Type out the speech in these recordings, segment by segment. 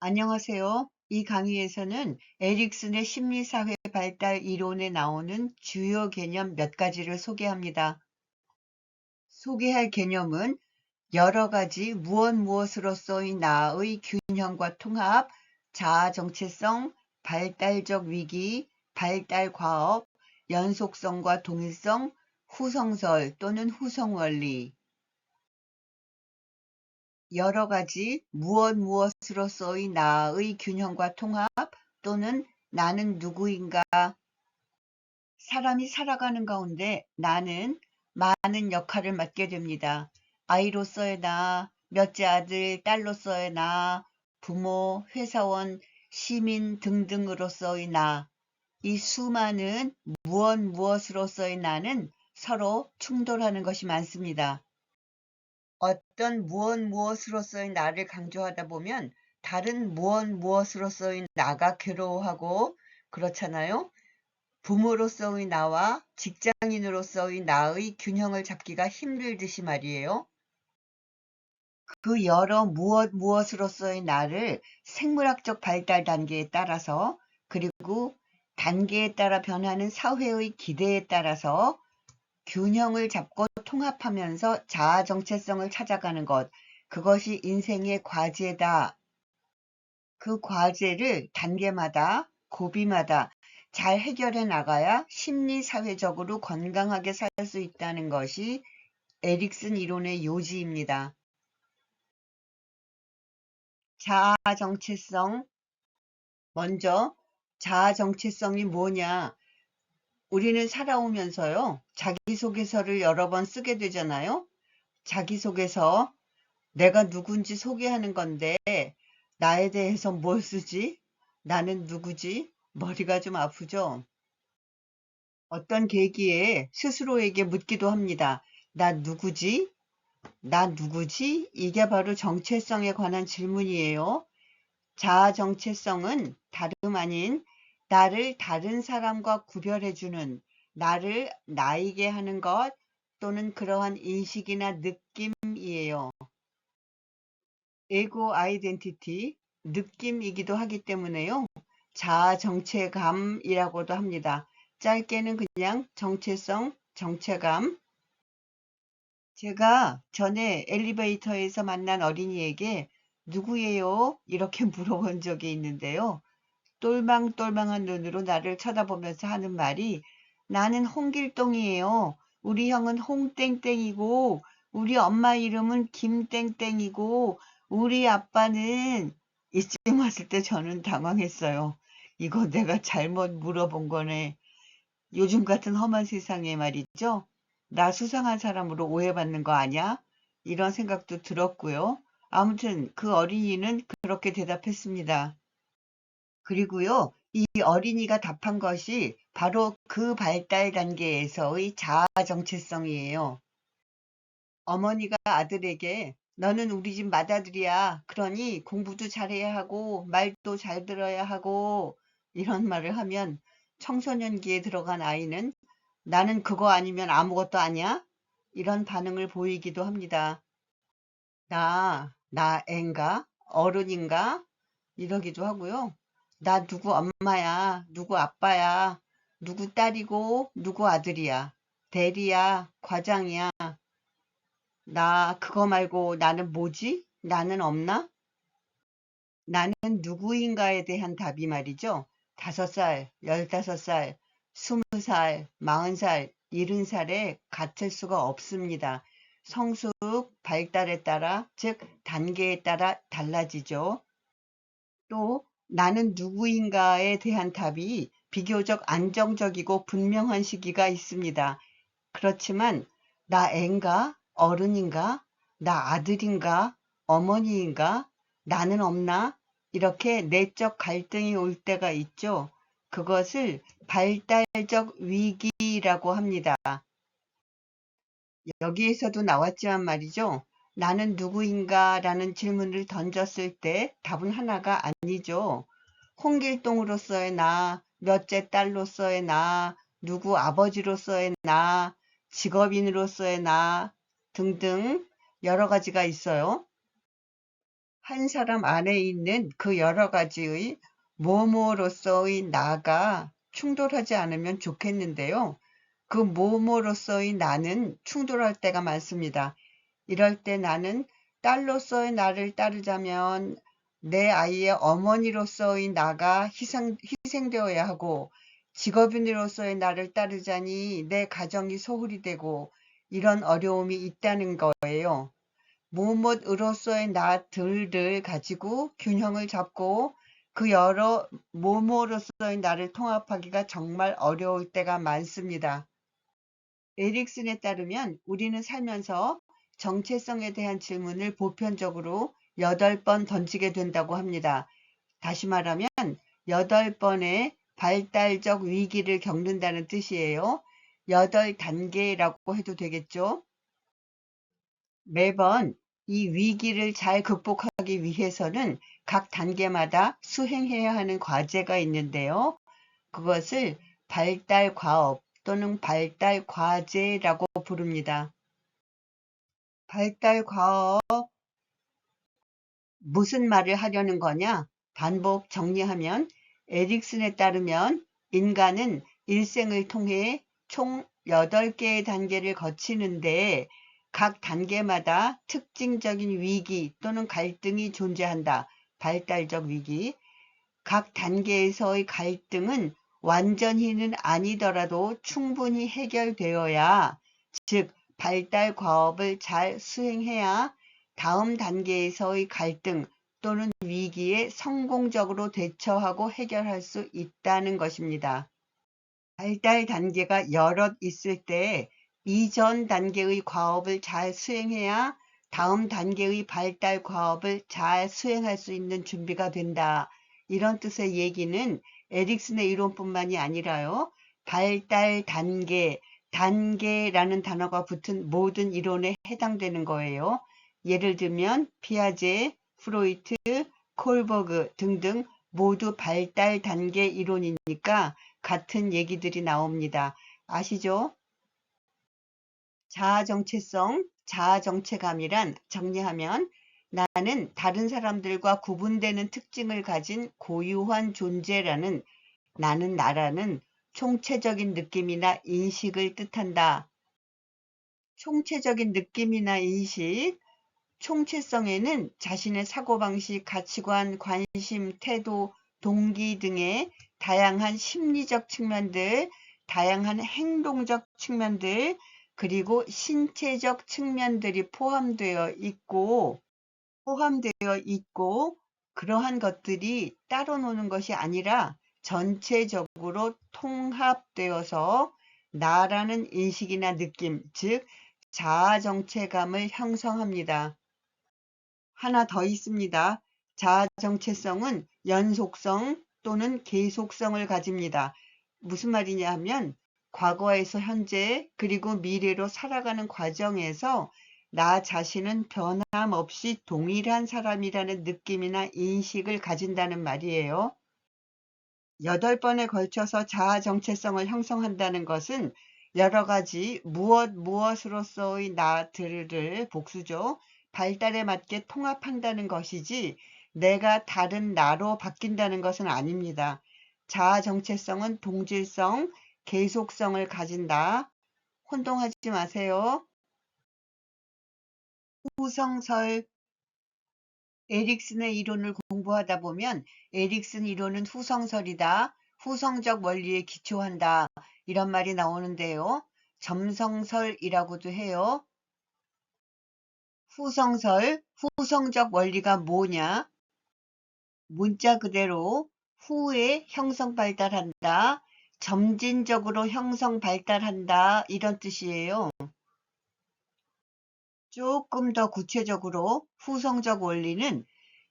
안녕하세요. 이 강의에서는 에릭슨의 심리사회 발달 이론에 나오는 주요 개념 몇 가지를 소개합니다. 소개할 개념은 여러 가지 무엇 무엇으로서의 나의 균형과 통합, 자아 정체성, 발달적 위기, 발달 과업, 연속성과 동일성, 후성설 또는 후성원리, 여러 가지 무엇 무엇으로서의 나의 균형과 통합 또는 나는 누구인가 사람이 살아가는 가운데 나는 많은 역할을 맡게 됩니다. 아이로서의 나, 몇째 아들, 딸로서의 나, 부모, 회사원, 시민 등등으로서의 나, 이 수많은 무엇 무엇으로서의 나는 서로 충돌하는 것이 많습니다. 어떤 무엇 무엇으로서의 나를 강조하다 보면 다른 무엇 무엇으로서의 나가 괴로워하고 그렇잖아요. 부모로서의 나와 직장인으로서의 나의 균형을 잡기가 힘들듯이 말이에요. 그 여러 무엇 무엇으로서의 나를 생물학적 발달 단계에 따라서 그리고 단계에 따라 변하는 사회의 기대에 따라서 균형을 잡고 통합하면서 자아 정체성을 찾아가는 것, 그것이 인생의 과제다. 그 과제를 단계마다, 고비마다 잘 해결해 나가야 심리사회적으로 건강하게 살 수 있다는 것이 에릭슨 이론의 요지입니다. 자아 정체성. 먼저 자아 정체성이 뭐냐? 우리는 살아오면서요, 자기소개서를 여러 번 쓰게 되잖아요. 자기소개서, 내가 누군지 소개하는 건데, 나에 대해서 뭘 쓰지? 나는 누구지? 머리가 좀 아프죠? 어떤 계기에 스스로에게 묻기도 합니다. 나 누구지? 나 누구지? 이게 바로 정체성에 관한 질문이에요. 자아 정체성은 다름 아닌 나를 다른 사람과 구별해주는 나를 나이게 하는 것 또는 그러한 인식이나 느낌이에요. 에고 아이덴티티, 느낌이기도 하기 때문에요. 자아 정체감이라고도 합니다. 짧게는 그냥 정체성, 정체감. 제가 전에 엘리베이터에서 만난 어린이에게 누구예요? 이렇게 물어본 적이 있는데요. 똘망똘망한 눈으로 나를 쳐다보면서 하는 말이 나는 홍길동이에요. 우리 형은 홍땡땡이고 우리 엄마 이름은 김땡땡이고 우리 아빠는 이쯤 왔을 때 저는 당황했어요. 이거 내가 잘못 물어본 거네. 요즘 같은 험한 세상에 말이죠. 나 수상한 사람으로 오해받는 거 아니야? 이런 생각도 들었고요. 아무튼 그 어린이는 그렇게 대답했습니다. 그리고요, 이 어린이가 답한 것이 바로 그 발달 단계에서의 자아 정체성이에요. 어머니가 아들에게 너는 우리 집 맏아들이야. 그러니 공부도 잘해야 하고 말도 잘 들어야 하고 이런 말을 하면 청소년기에 들어간 아이는 나는 그거 아니면 아무것도 아니야? 이런 반응을 보이기도 합니다. 나, 나 앤가? 어른인가? 이러기도 하고요. 나 누구 엄마야, 누구 아빠야, 누구 딸이고, 누구 아들이야, 대리야, 과장이야. 나 그거 말고 나는 뭐지? 나는 없나? 나는 누구인가에 대한 답이 말이죠. 다섯 살, 열다섯 살, 스무 살, 마흔 살, 일흔 살에 같을 수가 없습니다. 성숙, 발달에 따라, 즉 단계에 따라 달라지죠. 또 나는 누구인가에 대한 답이 비교적 안정적이고 분명한 시기가 있습니다. 그렇지만 나 앤가? 어른인가? 나 아들인가? 어머니인가? 나는 없나? 이렇게 내적 갈등이 올 때가 있죠. 그것을 발달적 위기라고 합니다. 여기에서도 나왔지만 말이죠. 나는 누구인가 라는 질문을 던졌을 때 답은 하나가 아니죠. 홍길동으로서의 나, 몇째 딸로서의 나, 누구 아버지로서의 나, 직업인으로서의 나 등등 여러 가지가 있어요. 한 사람 안에 있는 그 여러 가지의 뭐뭐로서의 나가 충돌하지 않으면 좋겠는데요. 그 뭐뭐로서의 나는 충돌할 때가 많습니다. 이럴 때 나는 딸로서의 나를 따르자면 내 아이의 어머니로서의 나가 희생, 희생되어야 하고 직업인으로서의 나를 따르자니 내 가정이 소홀히 되고 이런 어려움이 있다는 거예요. 무엇으로서의 나들을 가지고 균형을 잡고 그 여러 모모로서의 나를 통합하기가 정말 어려울 때가 많습니다. 에릭슨에 따르면 우리는 살면서 정체성에 대한 질문을 보편적으로 8번 던지게 된다고 합니다. 다시 말하면 8번의 발달적 위기를 겪는다는 뜻이에요. 8단계라고 해도 되겠죠. 매번 이 위기를 잘 극복하기 위해서는 각 단계마다 수행해야 하는 과제가 있는데요. 그것을 발달 과업 또는 발달 과제라고 부릅니다. 발달 과업 무슨 말을 하려는 거냐? 반복 정리하면 에릭슨에 따르면 인간은 일생을 통해 총 8개의 단계를 거치는데 각 단계마다 특징적인 위기 또는 갈등이 존재한다. 발달적 위기. 각 단계에서의 갈등은 완전히는 아니더라도 충분히 해결되어야, 즉, 발달 과업을 잘 수행해야 다음 단계에서의 갈등 또는 위기에 성공적으로 대처하고 해결할 수 있다는 것입니다. 발달 단계가 여럿 있을 때 이전 단계의 과업을 잘 수행해야 다음 단계의 발달 과업을 잘 수행할 수 있는 준비가 된다. 이런 뜻의 얘기는 에릭슨의 이론뿐만이 아니라요. 발달 단계, 단계라는 단어가 붙은 모든 이론에 해당되는 거예요. 예를 들면 피아제, 프로이트, 콜버그 등등 모두 발달 단계 이론이니까 같은 얘기들이 나옵니다. 아시죠? 자아 정체성, 자아 정체감이란 정리하면 나는 다른 사람들과 구분되는 특징을 가진 고유한 존재라는 나는 나라는 총체적인 느낌이나 인식을 뜻한다. 총체적인 느낌이나 인식, 총체성에는 자신의 사고방식, 가치관, 관심, 태도, 동기 등의 다양한 심리적 측면들, 다양한 행동적 측면들, 그리고 신체적 측면들이 포함되어 있고, 포함되어 있고, 그러한 것들이 따로 노는 것이 아니라 전체적으로 통합되어서 나라는 인식이나 느낌, 즉, 자아정체감을 형성합니다. 하나 더 있습니다. 자아정체성은 연속성 또는 계속성을 가집니다. 무슨 말이냐 하면 과거에서 현재 그리고 미래로 살아가는 과정에서 나 자신은 변함없이 동일한 사람이라는 느낌이나 인식을 가진다는 말이에요. 여덟 번에 걸쳐서 자아 정체성을 형성한다는 것은 여러 가지 무엇 무엇으로서의 나들을 복수죠. 발달에 맞게 통합한다는 것이지 내가 다른 나로 바뀐다는 것은 아닙니다. 자아 정체성은 동질성, 계속성을 가진다. 혼동하지 마세요. 후성설 에릭슨의 이론을 공부하다 보면 에릭슨 이론은 후성설이다. 후성적 원리에 기초한다. 이런 말이 나오는데요. 점성설이라고도 해요. 후성설, 후성적 원리가 뭐냐? 문자 그대로 후에 형성 발달한다. 점진적으로 형성 발달한다. 이런 뜻이에요. 조금 더 구체적으로 후성적 원리는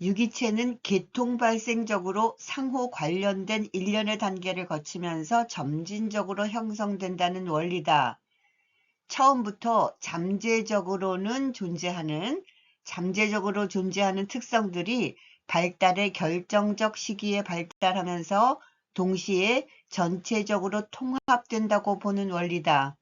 유기체는 계통 발생적으로 상호 관련된 일련의 단계를 거치면서 점진적으로 형성된다는 원리다. 처음부터 잠재적으로는 존재하는, 잠재적으로 존재하는 특성들이 발달의 결정적 시기에 발달하면서 동시에 전체적으로 통합된다고 보는 원리다.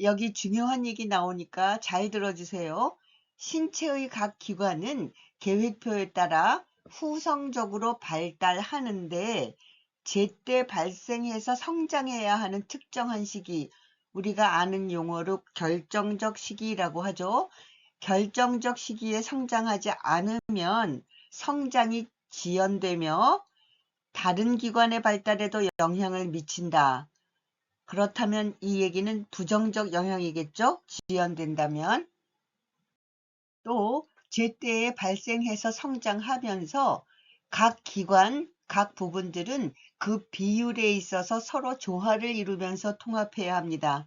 여기 중요한 얘기 나오니까 잘 들어주세요. 신체의 각 기관은 계획표에 따라 후성적으로 발달하는데 제때 발생해서 성장해야 하는 특정한 시기, 우리가 아는 용어로 결정적 시기라고 하죠. 결정적 시기에 성장하지 않으면 성장이 지연되며 다른 기관의 발달에도 영향을 미친다. 그렇다면 이 얘기는 부정적 영향이겠죠? 지연된다면. 또 제때에 발생해서 성장하면서 각 기관, 각 부분들은 그 비율에 있어서 서로 조화를 이루면서 통합해야 합니다.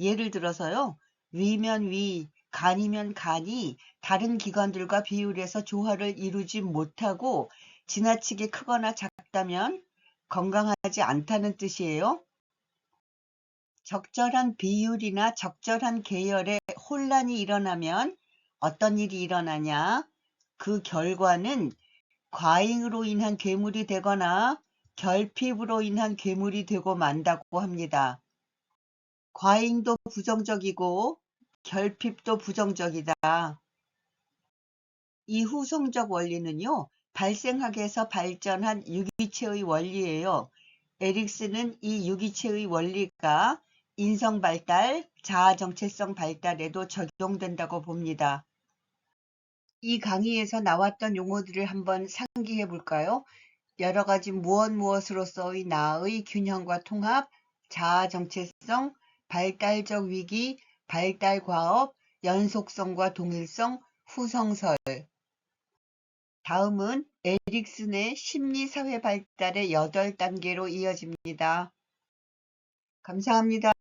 예를 들어서요. 위면 위, 간이면 간이 다른 기관들과 비율에서 조화를 이루지 못하고 지나치게 크거나 작다면 건강하지 않다는 뜻이에요. 적절한 비율이나 적절한 계열에 혼란이 일어나면 어떤 일이 일어나냐? 그 결과는 과잉으로 인한 괴물이 되거나 결핍으로 인한 괴물이 되고 만다고 합니다. 과잉도 부정적이고 결핍도 부정적이다. 이 후 성적 원리는요, 발생학에서 발전한 유기체의 원리예요. 에릭스는 이 유기체의 원리가 인성 발달, 자아 정체성 발달에도 적용된다고 봅니다. 이 강의에서 나왔던 용어들을 한번 상기해 볼까요? 여러 가지 무엇 무엇으로서의 나의 균형과 통합, 자아 정체성, 발달적 위기, 발달 과업, 연속성과 동일성, 후성설. 다음은 에릭슨의 심리사회 발달의 8단계로 이어집니다. 감사합니다.